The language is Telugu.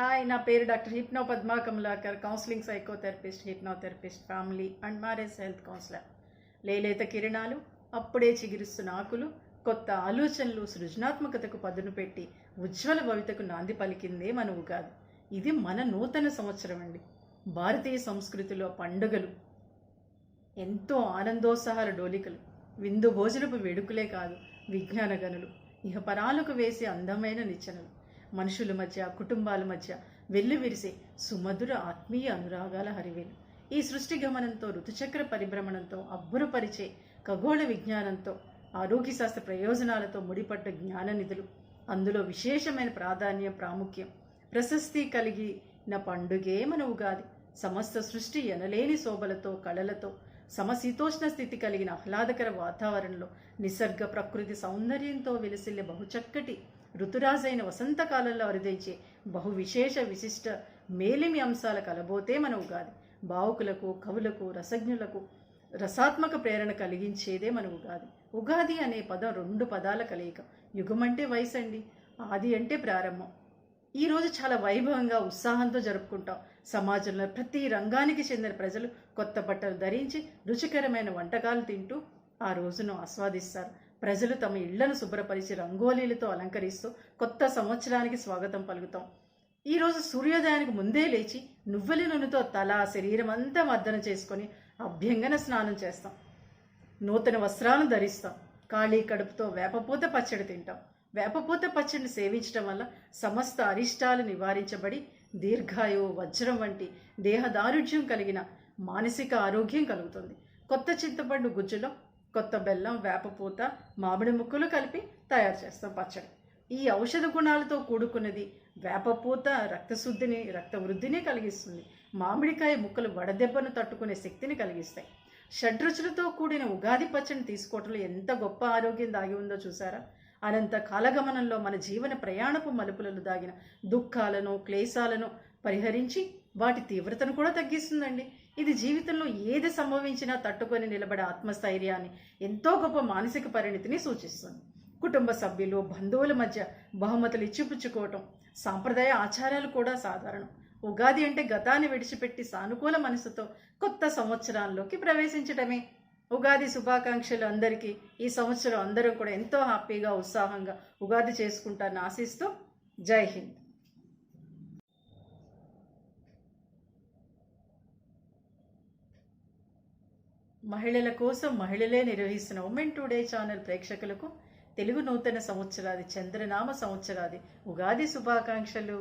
హాయ్ నా పేరు doctor hypno Padma Kamalakar counselling psychotherapist hypnotherapist family and marriage health counsellor లేలేత కిరణాలు అప్పుడే చిగురిస్తున్న ఆకులు కొత్త ఆలోచనలు సృజనాత్మకతకు పదును పెట్టి ఉజ్వల భవితకు నాంది పలికిందే మన ఉగాది ఇది మన నూతన సంవత్సరం అండి. భారతీయ సంస్కృతిలో పండుగలు ఎంతో ఆనందోత్సాహాల డోలికలు. విందు భోజనపు వేడుకలే కాదు విజ్ఞాన గనులు ఇహపరాలకు వేసే అందమైన నిచ్చెనలు. మనుషుల మధ్య కుటుంబాల మధ్య వెల్లువిరిసే సుమధుర ఆత్మీయ అనురాగాల హరివేలు ఈ సృష్టి గమనంతో ఋతుచక్ర పరిభ్రమణంతో అబ్బురపరిచే ఖగోళ విజ్ఞానంతో ఆరోగ్య శాస్త్ర ప్రయోజనాలతో ముడిపడ్డ జ్ఞాన నిధులు. అందులో విశేషమైన ప్రాధాన్యం ప్రాముఖ్యం. ప్రశస్తి కలిగిన పండుగే మన ఉగాది సమస్త సృష్టి ఎనలేని శోభలతో కళలతో సమశీతోష్ణ స్థితి కలిగిన ఆహ్లాదకర వాతావరణంలో నిసర్గ ప్రకృతి సౌందర్యంతో వెలిసిల్లే బహుచక్కటి ఋతురాజైన వసంతకాలంలో అరుదైచే బహు విశేష విశిష్ట మేలిమి అంశాల కలబోతే మన ఉగాది. భావుకులకు కవులకు రసజ్ఞులకు రసాత్మక ప్రేరణ కలిగించేదే మన ఉగాది. ఉగాది అనే పదం రెండు పదాల కలయిక. యుగం అంటే వయసు అండి ఆది అంటే ప్రారంభం. ఈరోజు చాలా వైభవంగా ఉత్సాహంతో జరుపుకుంటాం. సమాజంలో ప్రతి రంగానికి చెందిన ప్రజలు కొత్త బట్టలు ధరించి రుచికరమైన వంటకాలు తింటూ ఆ రోజును ఆస్వాదిస్తారు. ప్రజలు తమ ఇళ్ళను శుభ్రపరిచి రంగోలీలతో అలంకరిస్తూ కొత్త సంవత్సరానికి స్వాగతం పలుకుతాం. ఈరోజు సూర్యోదయానికి ముందే లేచి నువ్వెలి నూనెతో తల శరీరం అంతా మర్దన చేసుకొని అభ్యంగన స్నానం చేస్తాం. నూతన వస్త్రాలను ధరిస్తాం. ఖాళీ కడుపుతో వేపపూత పచ్చడి తింటాం. వేపపూత పచ్చడిని సేవించడం వల్ల సమస్త అరిష్టాలు నివారించబడి దీర్ఘాయువు వజ్రం వంటి దేహదారుఢ్యం కలిగిన మానసిక ఆరోగ్యం కలుగుతుంది. కొత్త చింతపండు గుజ్జులో కొత్త బెల్లం వేపపూత మామిడి ముక్కలు కలిపి తయారు చేస్తాం పచ్చడి. ఈ ఔషధ గుణాలతో కూడుకున్నది వేపపూత రక్తశుద్ధిని రక్త వృద్ధిని కలిగిస్తుంది. మామిడికాయ ముక్కలు వడదెబ్బను తట్టుకునే శక్తిని కలిగిస్తాయి. షడ్రుచులతో కూడిన ఉగాది పచ్చడిని తీసుకోవటంలో ఎంత గొప్ప ఆరోగ్యం దాగి ఉందో చూసారా అనంత కాలగమనంలో మన జీవన ప్రయాణపు మలుపులలో దాగిన దుఃఖాలను క్లేశాలను పరిహరించి వాటి తీవ్రతను కూడా తగ్గిస్తుందండి. ఇది జీవితంలో ఏది సంభవించినా తట్టుకొని నిలబడే ఆత్మస్థైర్యాన్ని ఎంతో గొప్ప మానసిక పరిణితిని సూచిస్తుంది. కుటుంబ సభ్యులు బంధువుల మధ్య బహుమతులు ఇచ్చిపుచ్చుకోవటం సాంప్రదాయ ఆచారాలు కూడా సాధారణం. ఉగాది అంటే గతాన్ని విడిచిపెట్టి సానుకూల మనసుతో కొత్త సంవత్సరాల్లోకి ప్రవేశించటమే. ఉగాది శుభాకాంక్షలు అందరికీ ఈ సంవత్సరం అందరూ కూడా ఎంతో హ్యాపీగా ఉత్సాహంగా ఉగాది చేసుకుంటారని ఆశిస్తూ జై హింద్. మహిళల కోసం మహిళలే నిర్వహిస్తున్న ఉమెన్ టుడే ఛానల్ ప్రేక్షకులకు తెలుగు నూతన సంవత్సరాది చంద్రనామ సంవత్సరాది ఉగాది శుభాకాంక్షలు.